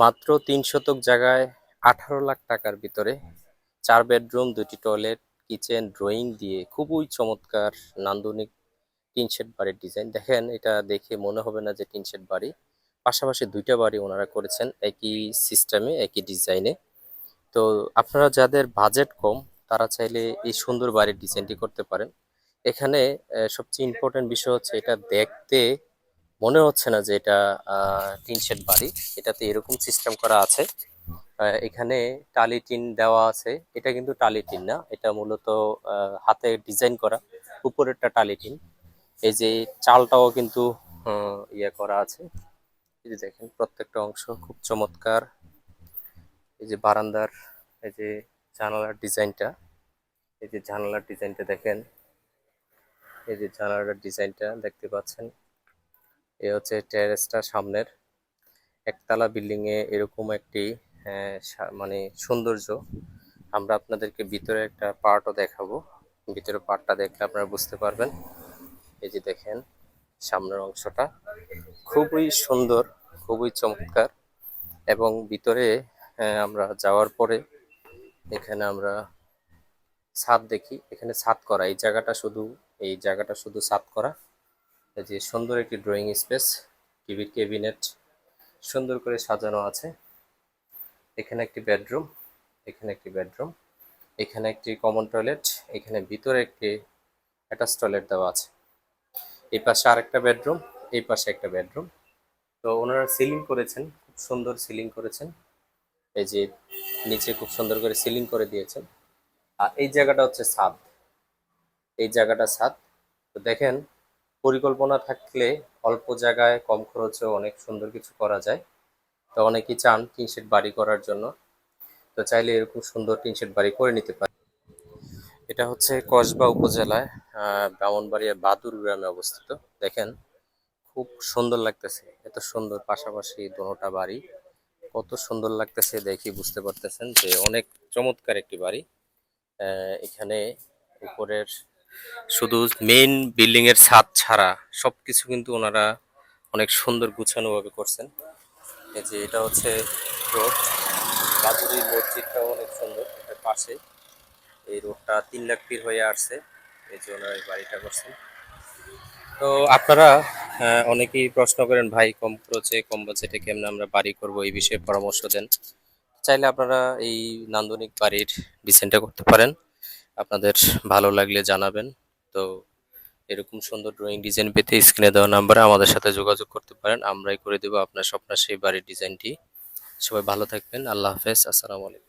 মাত্র তিন শতক জায়গায় আঠারো লাখ টাকার ভিতরে চার বেডরুম, দুটি টয়লেট, কিচেন, ড্রয়িং দিয়ে খুবই চমৎকার নান্দনিক টিন শেড বাড়ির ডিজাইন। দেখেন, এটা দেখে মনে হবে না যে টিন শেড বাড়ি। পাশাপাশি দুইটা বাড়ি ওনারা করেছেন একই সিস্টেমে, একই ডিজাইনে। তো আপনারা যাদের বাজেট কম, তারা চাইলে এই সুন্দর বাড়ির ডিজাইনটি করতে পারেন। এখানে সবচেয়ে ইম্পর্টেন্ট বিষয় হচ্ছে এটা দেখতে মনে হচ্ছে না যে এটা টিন শেড বাড়ি। এটাতে এরকম সিস্টেম করা আছে। এখানে টালি টিন দেওয়া আছে। এটা কিন্তু টালি টিন না। এটা মূলত হাতে ডিজাইন করা উপরেরটা টালি টিন। এই যে চালটাও কিন্তু ইয়ে করা আছে। এই যে দেখেন, প্রত্যেকটা অংশ খুব চমৎকার। এই যে বারান্দার, এই যে জানালার ডিজাইনটা। এই যে জানালার ডিজাইনটা দেখেন। এই যে জানালার ডিজাইনটা দেখতে পাচ্ছেন। এ হচ্ছে টেরেসটা সামনের। একতলা বিল্ডিং এ এরকম একটি সা- মানে সৌন্দর্য। আমরা আপনাদেরকে ভিতরে একটা পার্টও দেখাবো। ভিতরে পার্টটা দেখলে আপনারা বুঝতে পারবেন। এই যে দেখেন, সামনের অংশটা খুবই সুন্দর, খুবই চমৎকার। এবং ভিতরে আমরা যাওয়ার পরে এখানে আমরা ছাদ দেখি। এখানে ছাদ করা, এই জায়গাটা শুধু, এই জায়গাটা শুধু ছাদ করা। যে সুন্দর একটি ড্রয়িং স্পেস টিভির ক্যাবিনেট সুন্দর করে সাজানো আছে। এখানে একটি বেডরুম এখানে একটি বেডরুম এখানে একটি কমন টয়লেট এখানে ভিতরে একটি অ্যাটাচ টয়লেট দেওয়া আছে। এই পাশে আরেকটা বেডরুম এই পাশে একটা বেডরুম তো ওনারা সিলিং করেছেন, খুব সুন্দর সিলিং করেছেন। এই যে নিচে খুব সুন্দর করে সিলিং করে দিয়েছেন। আর এই জায়গাটা হচ্ছে ছাদ। এই জায়গাটা ছাদ। তো দেখেন পরিকল্পনা থাকলে অল্প জায়গায় কম খরচে অনেক সুন্দর কিছু করা যায়। তো অনেকেই চান টিন শেড বাড়ি করার জন্য। তো চাইলে এরকম সুন্দর টিন শেড বাড়ি করে নিতে পারে এটা হচ্ছে কসবা উপজেলায় ব্রাহ্মণবাড়িয়া বাদুর গ্রামে অবস্থিত। দেখেন, খুব সুন্দর লাগতেছে। এত সুন্দর পাশাপাশি দোনোটা বাড়ি। কত সুন্দর লাগতেছে দেখি বুঝতে পারতেছেন যে অনেক চমৎকার একটি বাড়ি। এখানে উপরের শুধু মেইন বিল্ডিং এর ছাদ ছাড়া সবকিছু কিন্তু ওনারা অনেক সুন্দর গুছানো ভাবে করছেন। এই যে এটা হচ্ছে রোড। মসজিদটাও অনেক সুন্দর পাশে। এই রোডটা তিন লাখ ফির হয়ে আসছে, এই যে ওনারা বাড়িটা করছেন। তো আপনারা অনেকেই প্রশ্ন করেন, ভাই, কম খরচে, কম বাজেটে কেমনে আমরা বাড়ি করব? এই বিষয়ে পরামর্শ দেন। চাইলে আপনারা এই নান্দনিক বাড়ির ডিজাইনটা করতে পারেন। আপনাদের ভালো লাগলে জানাবেন। তো এরকম সুন্দর ড্রয়িং ডিজাইন পেতে স্ক্রিনে দেওয়া নাম্বারে আমাদের সাথে যোগাযোগ করতে পারেন। আমরাই করে দেবো আপনার স্বপ্ন সেই বাড়ির ডিজাইনটি সবাই ভালো থাকবেন। আল্লাহ হাফেজ। আসসালামু আলাইকুম।